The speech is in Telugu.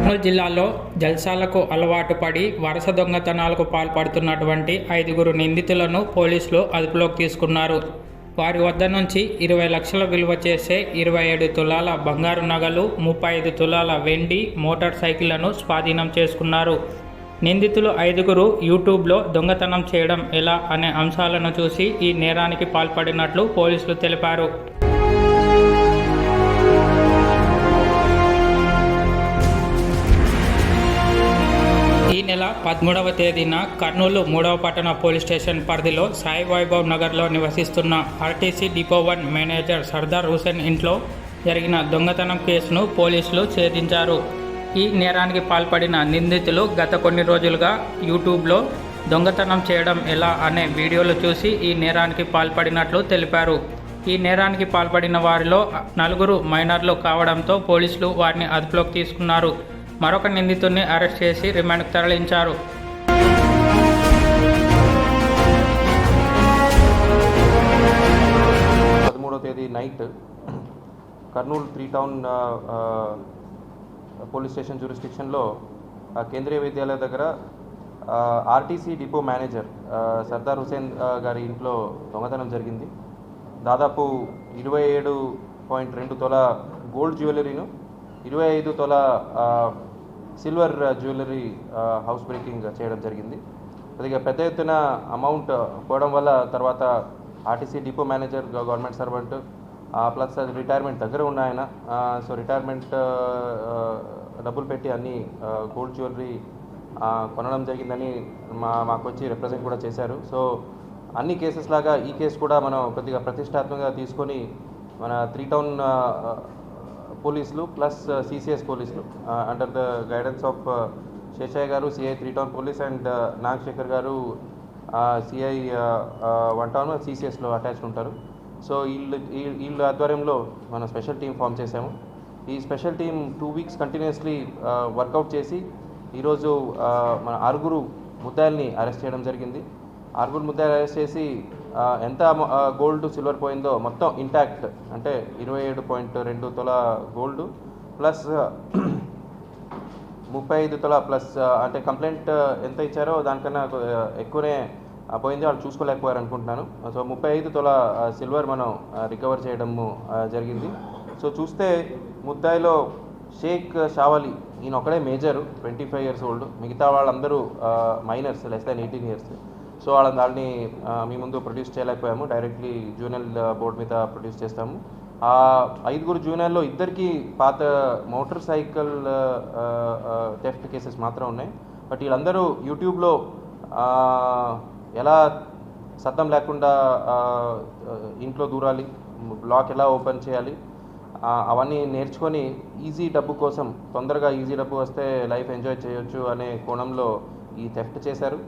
కర్నూలు జిల్లాలో జల్సాలకు అలవాటు పడి వరుస దొంగతనాలకు పాల్పడుతున్నటువంటి ఐదుగురు నిందితులను పోలీసులు అదుపులోకి తీసుకున్నారు. వారి వద్ద నుంచి ఇరవై లక్షల విలువ చేసే ఇరవై ఏడు తులాల బంగారు నగలు ముప్పై ఐదు తులాల వెండి మోటార్ సైకిళ్ళను స్వాధీనం చేసుకున్నారు. నిందితులు ఐదుగురు యూట్యూబ్లో దొంగతనం చేయడం ఎలా అనే అంశాలను చూసి ఈ నేరానికి పాల్పడినట్లు పోలీసులు తెలిపారు. పదమూడవ తేదీన కర్నూలు మూడవ పట్టణ పోలీస్ స్టేషన్ పరిధిలో సాయి వైభవ్ నగర్లో నివసిస్తున్న RTC depot one manager Sardar Hussain ఇంట్లో జరిగిన దొంగతనం కేసును పోలీసులు ఛేదించారు. ఈ నేరానికి పాల్పడిన నిందితులు గత కొన్ని రోజులుగా యూట్యూబ్లో దొంగతనం చేయడం ఎలా అనే వీడియోలు చూసి ఈ నేరానికి పాల్పడినట్లు తెలిపారు. ఈ నేరానికి పాల్పడిన వారిలో నలుగురు మైనర్లు కావడంతో పోలీసులు వారిని అదుపులోకి తీసుకున్నారు. మరొక నిందితుడిని అరెస్ట్ చేసి రిమాండ్కు తరలించారు. పదమూడో తేదీ night Kurnool three town police station జ్యూరిస్టిక్షన్లో Kendriya Vidyalaya దగ్గర RTC depot manager Sardar Hussain గారి ఇంట్లో దొంగతనం జరిగింది. దాదాపు ఇరవై ఏడు పాయింట్ రెండు తొల గోల్డ్ జ్యువెలరీను ఇరవై ఐదు తొల సిల్వర్ జ్యువెలరీ హౌస్ బ్రేకింగ్ చేయడం జరిగింది. కొద్దిగా పెద్ద ఎత్తున అమౌంట్ పోవడం వల్ల తర్వాత RTC depot manager government servant plus అది రిటైర్మెంట్ దగ్గర ఉన్న ఆయన సో రిటైర్మెంట్ డబ్బులు పెట్టి అన్ని గోల్డ్ జ్యువెలరీ కొనడం జరిగిందని మా మాకు వచ్చి రిప్రజెంట్ కూడా చేశారు. సో అన్ని కేసెస్ లాగా ఈ కేసు కూడా మనం కొద్దిగా ప్రతిష్టాత్మకంగా తీసుకొని మన త్రీ టౌన్ పోలీసులు ప్లస్ సిసిఎస్ పోలీసులు. Under the guidance of Seshaiah గారు CI three town police and Nagasekhar గారు సిఐ వన్ టౌన్ సిసిఎస్లో అటాచ్డ్ ఉంటారు. సో వీళ్ళు ఈ- వీళ్ళ ఆధ్వర్యంలో మనం స్పెషల్ టీం ఫామ్ చేశాము. ఈ special team two weeks continuously workout చేసి ఈరోజు మన ఆరుగురు ముద్దాయిల్ని అరెస్ట్ చేయడం జరిగింది. ఆరుగురు ముద్దాయిలు అరెస్ట్ చేసి ఎంత గోల్డ్ సిల్వర్ పోయిందో మొత్తం ఇంటాక్ట్ అంటే ఇరవై ఏడు పాయింట్ రెండు తొల గోల్డ్ ప్లస్ ముప్పై ఐదు తొల ప్లస్ అంటే కంప్లైంట్ ఎంత ఇచ్చారో దానికన్నా ఎక్కువనే ఆ, పోయింది. వాళ్ళు చూసుకోలేకపోయారు అనుకుంటున్నాను సో ముప్పై ఐదు తొల సిల్వర్ మనం రికవర్ చేయడము జరిగింది. సో చూస్తే ముద్దాయిలో షేక్ షావలి ఈయన ఒకడే major twenty five years old మిగతా వాళ్ళందరూ minors less than eighteen years so వాళ్ళ వాళ్ళని దాన్ని మీ ముందు ప్రొడ్యూస్ చేయలేకపోయాము. డైరెక్ట్లీ జూనియల్ బోర్డు మీద ప్రొడ్యూస్ చేస్తాము. ఆ ఐదుగురు జూనియర్లో ఇద్దరికి పాత మోటార్ సైకిల్ టెఫ్ట్ కేసెస్ మాత్రం ఉన్నాయి. బట్ వీళ్ళందరూ యూట్యూబ్లో ఎలా సత్తం లేకుండా ఇంట్లో దూరాలి బ్లాక్ ఎలా ఓపెన్ చేయాలి అవన్నీ నేర్చుకొని ఈజీ డబ్బు కోసం తొందరగా ఈజీ డబ్బు వస్తే లైఫ్ ఎంజాయ్ చేయొచ్చు అనే కోణంలో ఈ థెఫ్ట్ చేశారు.